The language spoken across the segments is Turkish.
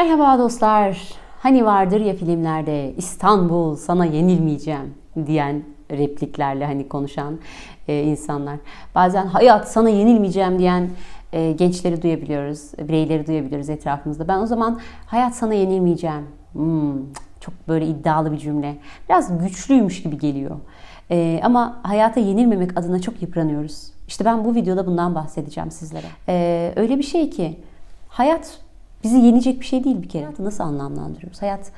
Merhaba dostlar. Hani vardır ya filmlerde İstanbul sana yenilmeyeceğim diyen repliklerle hani konuşan e, insanlar. Bazen hayat sana yenilmeyeceğim diyen e, gençleri duyabiliyoruz, bireyleri duyabiliyoruz etrafımızda. Ben o zaman hayat sana yenilmeyeceğim. Hmm, çok böyle iddialı bir cümle. Biraz güçlüymüş gibi geliyor. E, ama hayata yenilmemek adına çok yıpranıyoruz. İşte ben bu videoda bundan bahsedeceğim sizlere. E, öyle bir şey ki hayat bizi yenecek bir şey değil bir kere. Hayatı nasıl anlamlandırıyoruz? Hayat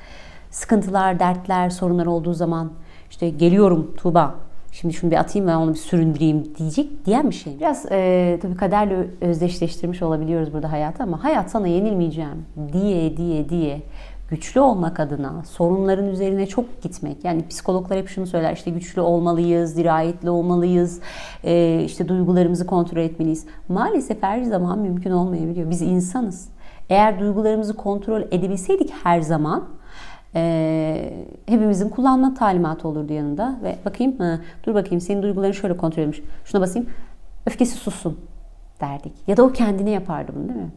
sıkıntılar, dertler, sorunlar olduğu zaman işte geliyorum Tuğba. Şimdi şunu bir atayım ve onu bir süründüreyim diyecek diyen bir şey. Biraz e, tabii kaderle özdeşleştirmiş olabiliyoruz burada hayatı ama hayat sana yenilmeyeceğim diye diye diye güçlü olmak adına sorunların üzerine çok gitmek. Yani psikologlar hep şunu söyler işte güçlü olmalıyız, dirayetli olmalıyız, e, işte duygularımızı kontrol etmeliyiz. Maalesef her zaman mümkün olmayabiliyor. Biz insanız. Eğer duygularımızı kontrol edebilseydik her zaman e, hepimizin kullanma talimatı olurdu yanında. Ve bakayım, ha, dur bakayım senin duyguların şöyle kontrol edilmiş. Şuna basayım, öfkesi sussun derdik. Ya da o kendine yapardı bunu değil mi?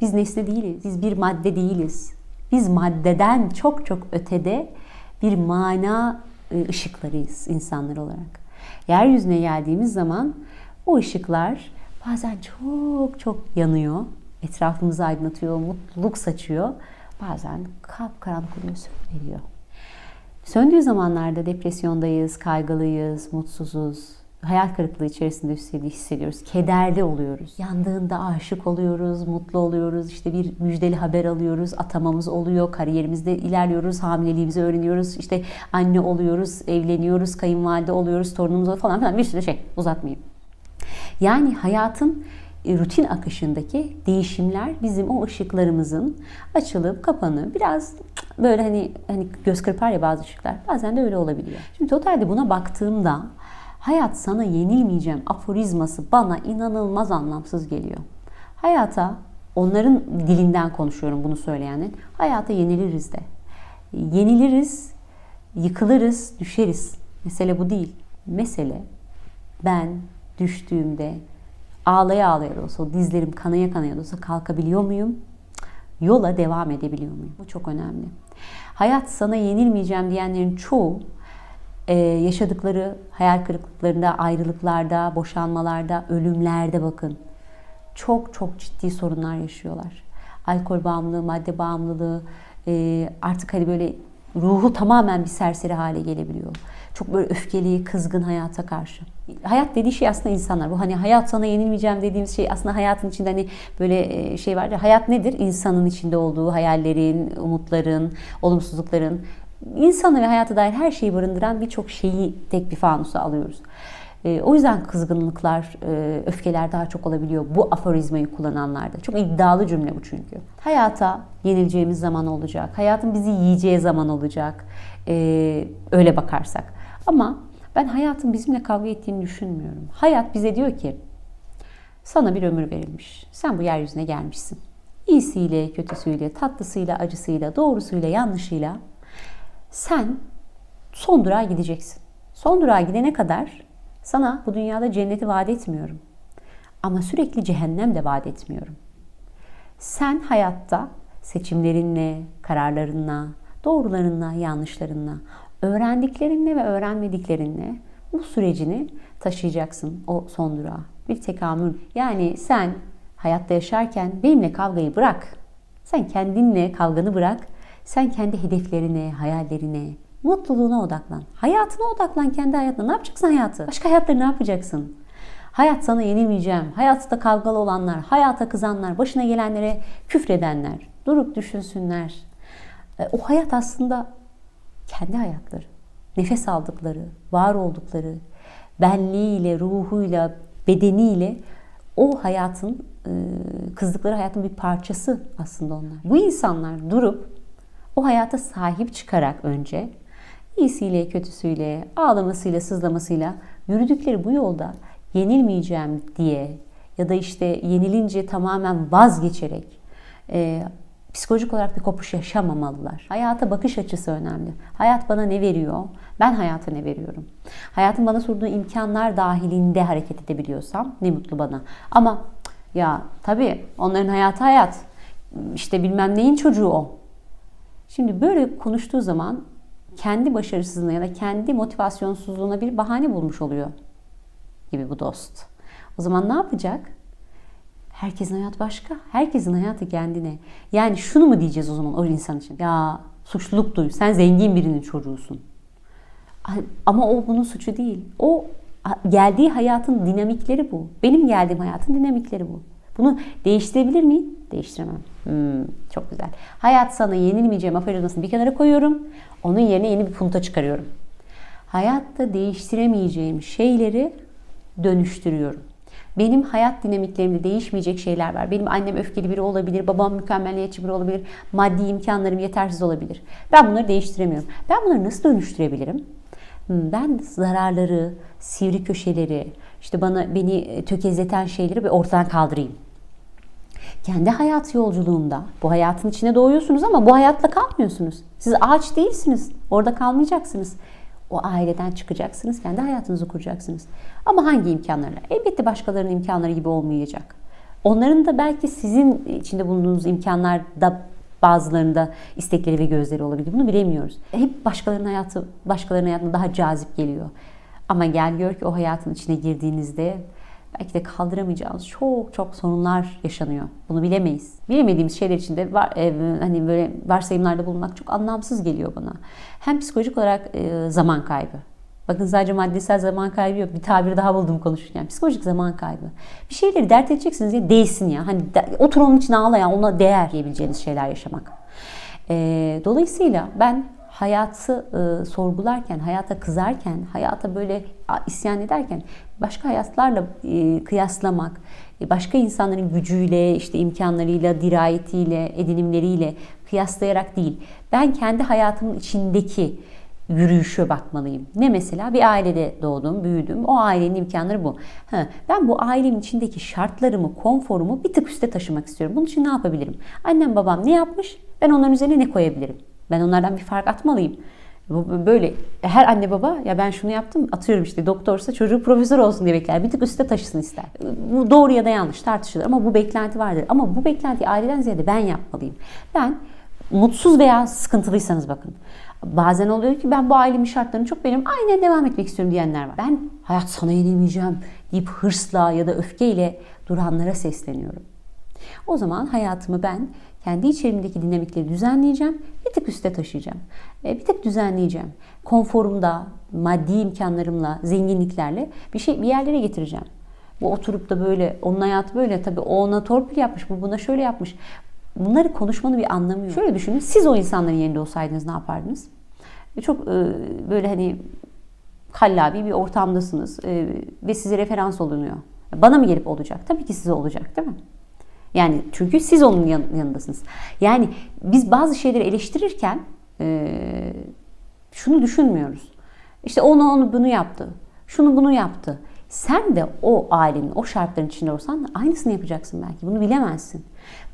Biz nesne değiliz, biz bir madde değiliz. Biz maddeden çok çok ötede bir mana e, ışıklarıyız insanlar olarak. Yeryüzüne geldiğimiz zaman o ışıklar bazen çok çok yanıyor etrafımızı aydınlatıyor, mutluluk saçıyor. Bazen kapkaranlık oluyor, sönüveriyor. Söndüğü zamanlarda depresyondayız, kaygılıyız, mutsuzuz, hayal kırıklığı içerisinde hissediyoruz, kederli oluyoruz. Yandığında aşık oluyoruz, mutlu oluyoruz, işte bir müjdeli haber alıyoruz, atamamız oluyor, kariyerimizde ilerliyoruz, hamileliğimizi öğreniyoruz, işte anne oluyoruz, evleniyoruz, kayınvalide oluyoruz, torunumuz falan filan bir sürü şey uzatmayayım. Yani hayatın rutin akışındaki değişimler bizim o ışıklarımızın açılıp kapanıp biraz böyle hani hani göz kırpar ya bazı ışıklar. Bazen de öyle olabiliyor. Şimdi totalde buna baktığımda hayat sana yenilmeyeceğim aforizması bana inanılmaz anlamsız geliyor. Hayata onların dilinden konuşuyorum bunu söyleyenin. Hayata yeniliriz de. Yeniliriz, yıkılırız, düşeriz. Mesele bu değil. Mesele ben düştüğümde ağlaya ağlaya da olsa, dizlerim kanaya kanaya da olsa kalkabiliyor muyum? Yola devam edebiliyor muyum? Bu çok önemli. Hayat sana yenilmeyeceğim diyenlerin çoğu e, yaşadıkları hayal kırıklıklarında, ayrılıklarda, boşanmalarda, ölümlerde bakın. Çok çok ciddi sorunlar yaşıyorlar. Alkol bağımlılığı, madde bağımlılığı, e, artık hani böyle ruhu tamamen bir serseri hale gelebiliyor. Çok böyle öfkeli, kızgın hayata karşı. Hayat dediği şey aslında insanlar. Bu hani hayat sana yenilmeyeceğim dediğimiz şey aslında hayatın içinde hani böyle şey var ya hayat nedir? İnsanın içinde olduğu hayallerin, umutların, olumsuzlukların insanı ve hayata dair her şeyi barındıran birçok şeyi tek bir fanusa alıyoruz. O yüzden kızgınlıklar, öfkeler daha çok olabiliyor bu aforizmayı kullananlarda. Çok iddialı cümle bu çünkü. Hayata yenileceğimiz zaman olacak. Hayatın bizi yiyeceği zaman olacak. Öyle bakarsak. Ama ben hayatın bizimle kavga ettiğini düşünmüyorum. Hayat bize diyor ki sana bir ömür verilmiş. Sen bu yeryüzüne gelmişsin. İyisiyle, kötüsüyle, tatlısıyla, acısıyla, doğrusuyla, yanlışıyla sen son durağa gideceksin. Son durağa gidene kadar sana bu dünyada cenneti vaat etmiyorum. Ama sürekli cehennem de vaat etmiyorum. Sen hayatta seçimlerinle, kararlarınla, doğrularınla, yanlışlarınla, öğrendiklerinle ve öğrenmediklerinle bu sürecini taşıyacaksın o son durağa. Bir tekamül. Yani sen hayatta yaşarken benimle kavgayı bırak. Sen kendinle kavganı bırak. Sen kendi hedeflerine, hayallerine, mutluluğuna odaklan. Hayatına odaklan kendi hayatına. Ne yapacaksın hayatı? Başka hayatları ne yapacaksın? Hayat sana yenilmeyeceğim. Hayatta kavgalı olanlar, hayata kızanlar, başına gelenlere küfredenler, durup düşünsünler. O hayat aslında kendi hayatları, nefes aldıkları, var oldukları, benliğiyle, ruhuyla, bedeniyle o hayatın, kızdıkları hayatın bir parçası aslında onlar. Bu insanlar durup o hayata sahip çıkarak önce iyisiyle, kötüsüyle, ağlamasıyla, sızlamasıyla yürüdükleri bu yolda yenilmeyeceğim diye ya da işte yenilince tamamen vazgeçerek psikolojik olarak bir kopuş yaşamamalılar. Hayata bakış açısı önemli. Hayat bana ne veriyor? Ben hayata ne veriyorum? Hayatın bana sunduğu imkanlar dahilinde hareket edebiliyorsam ne mutlu bana. Ama ya tabii onların hayatı hayat. işte bilmem neyin çocuğu o. Şimdi böyle konuştuğu zaman kendi başarısızlığına ya da kendi motivasyonsuzluğuna bir bahane bulmuş oluyor gibi bu dost. O zaman ne yapacak? Herkesin hayatı başka. Herkesin hayatı kendine. Yani şunu mu diyeceğiz o zaman o insan için? Ya suçluluk duy. Sen zengin birinin çocuğusun. Ama o bunun suçu değil. O geldiği hayatın dinamikleri bu. Benim geldiğim hayatın dinamikleri bu. Bunu değiştirebilir miyim? Değiştiremem. Hmm, çok güzel. Hayat sana yenilmeyeceğim aforizmasını bir kenara koyuyorum. Onun yerine yeni bir punta çıkarıyorum. Hayatta değiştiremeyeceğim şeyleri dönüştürüyorum. Benim hayat dinamiklerimde değişmeyecek şeyler var. Benim annem öfkeli biri olabilir, babam mükemmeliyetçi biri olabilir, maddi imkanlarım yetersiz olabilir. Ben bunları değiştiremiyorum. Ben bunları nasıl dönüştürebilirim? Ben zararları, sivri köşeleri, işte bana beni tökezleten şeyleri bir ortadan kaldırayım. Kendi hayat yolculuğunda bu hayatın içine doğuyorsunuz ama bu hayatla kalmıyorsunuz. Siz ağaç değilsiniz. Orada kalmayacaksınız. O aileden çıkacaksınız, kendi hayatınızı kuracaksınız. Ama hangi imkanlarla? Elbette başkalarının imkanları gibi olmayacak. Onların da belki sizin içinde bulunduğunuz imkanlarda bazılarında istekleri ve gözleri olabilir. Bunu bilemiyoruz. Hep başkalarının hayatı, başkalarının hayatına daha cazip geliyor. Ama gel gör ki o hayatın içine girdiğinizde belki de kaldıramayacağınız çok çok sorunlar yaşanıyor. Bunu bilemeyiz. Bilemediğimiz şeyler içinde var, e, hani böyle varsayımlarda bulunmak çok anlamsız geliyor bana. Hem psikolojik olarak e, zaman kaybı. Bakın sadece maddesel zaman kaybı yok. Bir tabir daha buldum konuşurken. Psikolojik zaman kaybı. Bir şeyleri dert edeceksiniz ya değsin ya. Hani de, otur onun için ağlayan ona değer diyebileceğiniz şeyler yaşamak. E, dolayısıyla ben hayatı e, sorgularken, hayata kızarken, hayata böyle isyan ederken başka hayatlarla e, kıyaslamak, e, başka insanların gücüyle, işte imkanlarıyla, dirayetiyle, edinimleriyle kıyaslayarak değil. Ben kendi hayatımın içindeki yürüyüşe bakmalıyım. Ne mesela bir ailede doğdum, büyüdüm. O ailenin imkanları bu. Ha, ben bu ailemin içindeki şartlarımı, konforumu bir tık üste taşımak istiyorum. Bunun için ne yapabilirim? Annem babam ne yapmış? Ben onların üzerine ne koyabilirim? Ben onlardan bir fark atmalıyım. Böyle her anne baba ya ben şunu yaptım atıyorum işte doktorsa çocuğu profesör olsun diye bekler. Bir tık üstte taşısın ister. Bu doğru ya da yanlış tartışılır ama bu beklenti vardır. Ama bu beklentiyi aileden ziyade ben yapmalıyım. Ben mutsuz veya sıkıntılıysanız bakın. Bazen oluyor ki ben bu ailemin şartlarını çok benim aynen devam etmek istiyorum diyenler var. Ben hayat sana yenilmeyeceğim deyip hırsla ya da öfkeyle duranlara sesleniyorum. O zaman hayatımı ben kendi içerimdeki dinamikleri düzenleyeceğim. Bir tık üste taşıyacağım. E, bir tık düzenleyeceğim. Konforumda, maddi imkanlarımla, zenginliklerle bir şey bir yerlere getireceğim. Bu oturup da böyle onun hayatı böyle tabii o ona torpil yapmış, bu buna şöyle yapmış. Bunları konuşmanın bir anlamı yok. Şöyle düşünün. Siz o insanların yerinde olsaydınız ne yapardınız? Çok e, böyle hani kallabi bir ortamdasınız e, ve size referans olunuyor. Bana mı gelip olacak? Tabii ki size olacak değil mi? Yani çünkü siz onun yanındasınız. Yani biz bazı şeyleri eleştirirken e, şunu düşünmüyoruz. İşte onu onu bunu yaptı. Şunu bunu yaptı. Sen de o ailenin, o şartların içinde olsan aynısını yapacaksın belki. Bunu bilemezsin.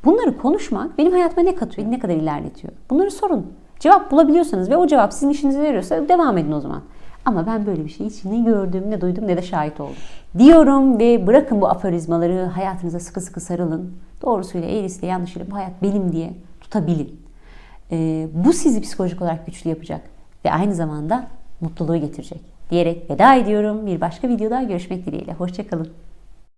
Bunları konuşmak benim hayatıma ne katıyor, ne kadar ilerletiyor? Bunları sorun. Cevap bulabiliyorsanız ve o cevap sizin işinize yarıyorsa devam edin o zaman. Ama ben böyle bir şey hiç ne gördüm, ne duydum, ne de şahit oldum. Diyorum ve bırakın bu aforizmaları, hayatınıza sıkı sıkı sarılın. Doğrusuyla, eğrisiyle, yanlışıyla bu hayat benim diye tutabilin. Ee, bu sizi psikolojik olarak güçlü yapacak ve aynı zamanda mutluluğu getirecek diyerek veda ediyorum. Bir başka videoda görüşmek dileğiyle. Hoşçakalın.